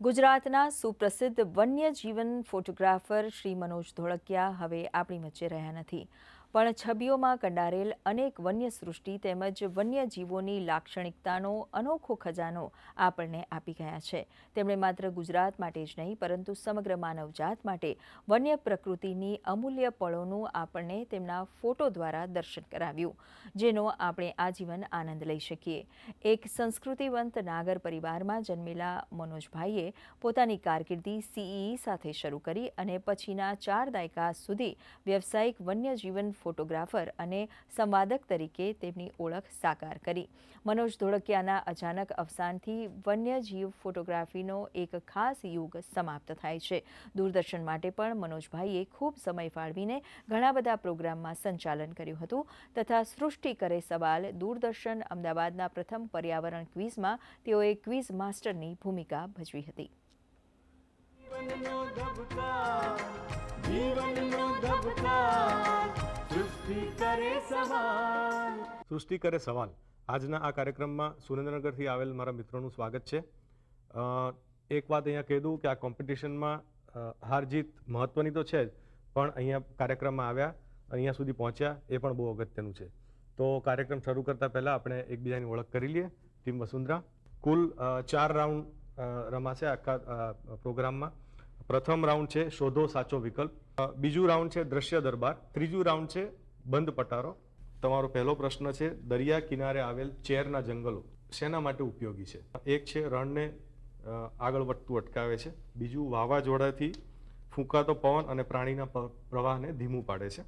ગુજરાતના સુપ્રસિદ્ધ વન્યજીવન ફોટોગ્રાફર શ્રી મનોજ ધોળકિયા હવે આપણી વચ્ચે રહ્યા નથી. પણ છબીઓમાં કંડારેલ અનેક વન્ય સૃષ્ટિ તેમજ વન્યજીવોની લાક્ષણિકતાનો અનોખો ખજાનો આપણને આપી ગયા છે. તેમણે માત્ર ગુજરાત માટે જ નહીં, પરંતુ સમગ્ર માનવજાત માટે વન્ય પ્રકૃતિની અમૂલ્ય પળોનું આપણને તેમના ફોટો દ્વારા દર્શન કરાવ્યું, જેનો આપણે આજીવન આનંદ લઈ શકીએ. એક સંસ્કૃતિવંત નાગર પરિવારમાં જન્મેલા મનોજભાઈએ પોતાની કારકિર્દી સીઈ સાથે શરૂ કરી અને પછીના ચાર દાયકા સુધી વ્યવસાયિક વન્યજીવન ફોટોગ્રાફર અને સંવાદક તરીકે તેમની ઓળખ સાકાર કરી. મનોજ ધોળકિયાના અચાનક અવસાનથી વન્યજીવ ફોટોગ્રાફીનો એક ખાસ યુગ સમાપ્ત થાય છે. દૂરદર્શન માટે પણ મનોજભાઈએ ખૂબ સમય ફાળવીને ઘણા બધા પ્રોગ્રામમાં સંચાલન કર્યું હતું તથા સૃષ્ટિ કરે સવાલ દૂરદર્શન અમદાવાદના પ્રથમ પર્યાવરણ ક્વિઝમાં તેઓએ ક્વિઝ માસ્ટરની ભૂમિકા ભજવી હતી. જીવનનો ધબકા, જીવનનો સૃષ્ટિ કરે સવાલ. સૃષ્ટિ કરે સવાલ. આજના આ કાર્યક્રમમાં સુરેન્દ્રનગરથી આવેલ મારા મિત્રોનું સ્વાગત છે. એક વાત અહીંયા કહી દઉં કે આ કોમ્પિટિશનમાં હાર જીત મહત્વની તો છે જ, પણ અહીંયા કાર્યક્રમમાં આવ્યા, અહીંયા સુધી પહોંચ્યા, એ પણ બહુ અગત્યનું છે. તો કાર્યક્રમ શરૂ કરતાં પહેલાં આપણે એકબીજાની ઓળખ કરી લઈએ. ટીમ વસુંધરા. કુલ ચાર રાઉન્ડ રમાશે આખા પ્રોગ્રામમાં. પ્રથમ રાઉન્ડ છે શોધો સાચો વિકલ્પ. બીજું રાઉન્ડ છે દ્રશ્ય દરબાર. ત્રીજું રાઉન્ડ છે બંધ પટારો. તમારો પહેલો પ્રશ્ન છે, દરિયા કિનારે આવેલ ચેરના જંગલો શેના માટે ઉપયોગી છે? એક છે, રણને આગળ વધતું અટકાવે છે. બીજું, વાવાઝોડાથી ફૂંકાતો પવન અને પ્રાણીના પ્રવાહને ધીમું પાડે છે.